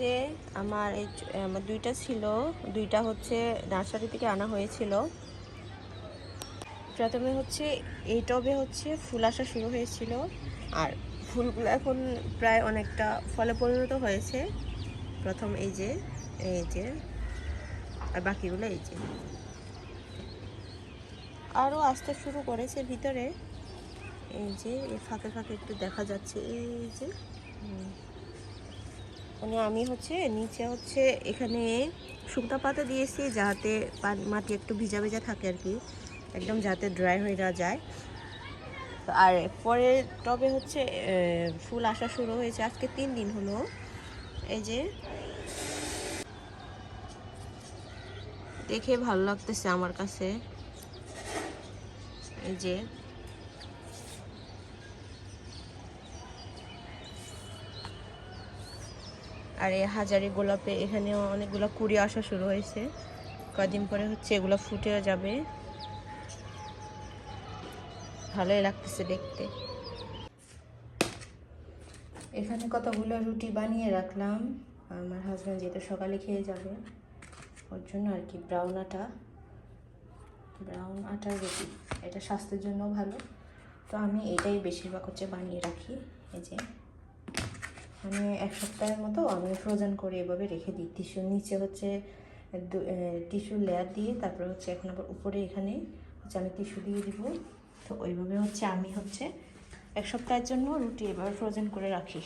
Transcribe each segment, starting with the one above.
যে আমার এই আমার দুইটা ছিল, দুইটা হচ্ছে নার্সারি থেকে আনা হয়েছিল। প্রথমে হচ্ছে এই টবে হচ্ছে ফুল আসা শুরু হয়েছিল, আর ফুলগুলো এখন প্রায় অনেকটা ফলে পরিণত হয়েছে। প্রথম এই যে এই যে, আর বাকিগুলো এই যে। আরও আসতে শুরু করেছে ভিতরে। এই যে, এই ফাঁকে ফাঁকে একটু দেখা যাচ্ছে, এই যে। মানে আমি হচ্ছে নিচে হচ্ছে এখানে শুকনো পাতা দিয়েছি যাতে মাটি একটু ভিজা ভিজা থাকে আর কি। একদম যাতে ড্রাই হয়ে না যায়। আর পরে টবে হচ্ছে ফুল আসা শুরু হয়েছে। আজকে তিন দিন হলো। এই যে দেখে ভালো লাগতেছে আমার কাছে। এই যে আর এই হাজারি গোলাপে এখানেও অনেকগুলো কুড়ি আসা শুরু হয়েছে। কদিন পরে হচ্ছে এগুলো ফুটে যাবে। ভালোই লাগতেছে দেখতে। এখানে কতগুলো রুটি বানিয়ে রাখলাম। আমার হাজব্যান্ড যেহেতু সকালে খেয়ে যাবে, ওর জন্য আর কি ব্রাউন আটা। ব্রাউন আটার রুটি, এটা স্বাস্থ্যের জন্য ভালো। তো আমি এটাই বেশিরভাগ হচ্ছে বানিয়ে রাখি, এই যে। আমি এক সপ্তাহের মতো আমি ফ্রোজেন করে এভাবে রেখে দিই। টিস্যুর নিচে হচ্ছে টিস্যু লেয়ার দিয়ে তারপরে হচ্ছে এখন আবার উপরে এখানে হচ্ছে আমি টিস্যু দিয়ে দিব। তো ওইভাবে হচ্ছে আমি হচ্ছে এক সপ্তাহের জন্য রুটি এবার ফ্রোজেন করে রাখি।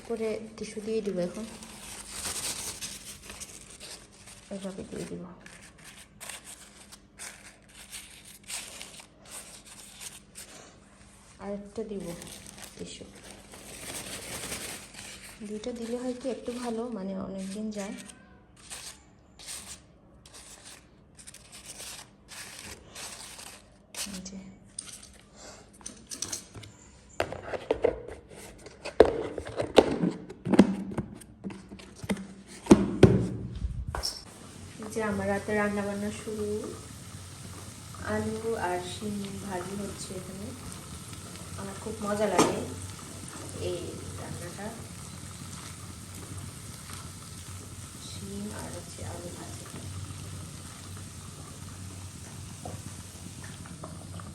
উপরে টিস্যু দিয়ে দিব এখন। এভাবে দিয়ে দিব। আরেকটা দিব টিস্যু দুইটা দিলে হয় কি একটু ভালো মানে অনেক দিন যায় যে। আমার রাতে রান্না বান্না শুরু। আলু আর শিম ভাজি হচ্ছে এখানে। আমার খুব মজা লাগে এই রান্নাটা শিম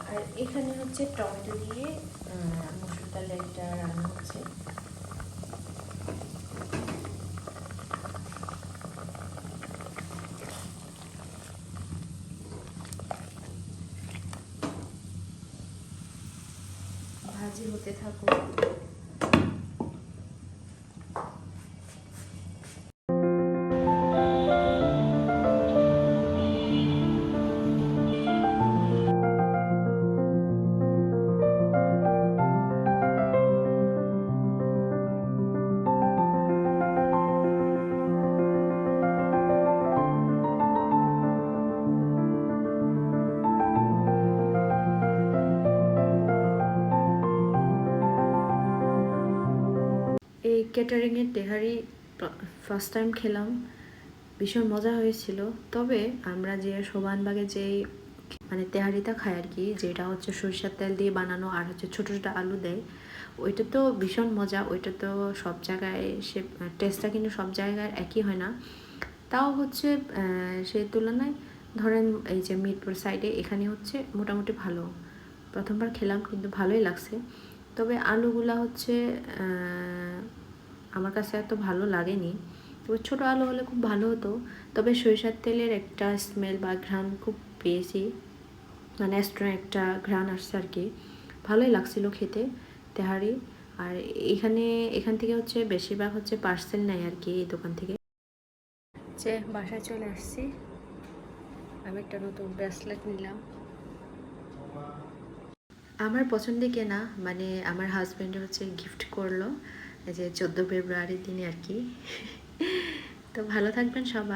আর এখানে হচ্ছে টমেটো দিয়ে মসুর ডালের একটা রান্না হচ্ছে। ভাজি হতে থাকুক। ক্যাটারিংয়ের তেহারি ফার্স্ট টাইম খেলাম। ভীষণ মজা হয়েছিল। তবে আমরা যে সোবানবাগে যে মানে তেহারিটা খাই আর কি, যেটা হচ্ছে সরিষার তেল দিয়ে বানানো আর হচ্ছে ছোটো ছোটো আলু দেয়, ওইটা তো ভীষণ মজা। ওইটা তো সব জায়গায় সে টেস্টটা কিন্তু সব জায়গায় একই হয় না। তাও হচ্ছে সেই তুলনায় ধরেন এই যে মিরপুর সাইডে এখানে হচ্ছে মোটামুটি ভালো। প্রথমবার খেলাম কিন্তু ভালোই লাগছে। তবে আলুগুলা হচ্ছে আমার কাছে এত ভালো লাগেনি। তবে ছোটো আলু হলে খুব ভালো হতো। তবে সরিষার তেলের একটা স্মেল বা ঘ্রাণ খুব পেয়েছি। মানে এক্সট্রা একটা ঘ্রাণ আসছে আর কি। ভালোই লাগছিল খেতে, তেহারি। আর এখানে, এখান থেকে হচ্ছে বেশিরভাগ হচ্ছে পার্সেল নেয় আর কি এই দোকান থেকে। যে বাসায় চলে আসছি। আমি একটা নতুন ব্রেসলেট নিলাম। আমার পছন্দের কেনা মানে আমার হাজব্যান্ড হচ্ছে গিফট করল। যে চোদ্দ ফেব্রুয়ারির দিনে আর কি। তো ভালো থাকবেন সবাই।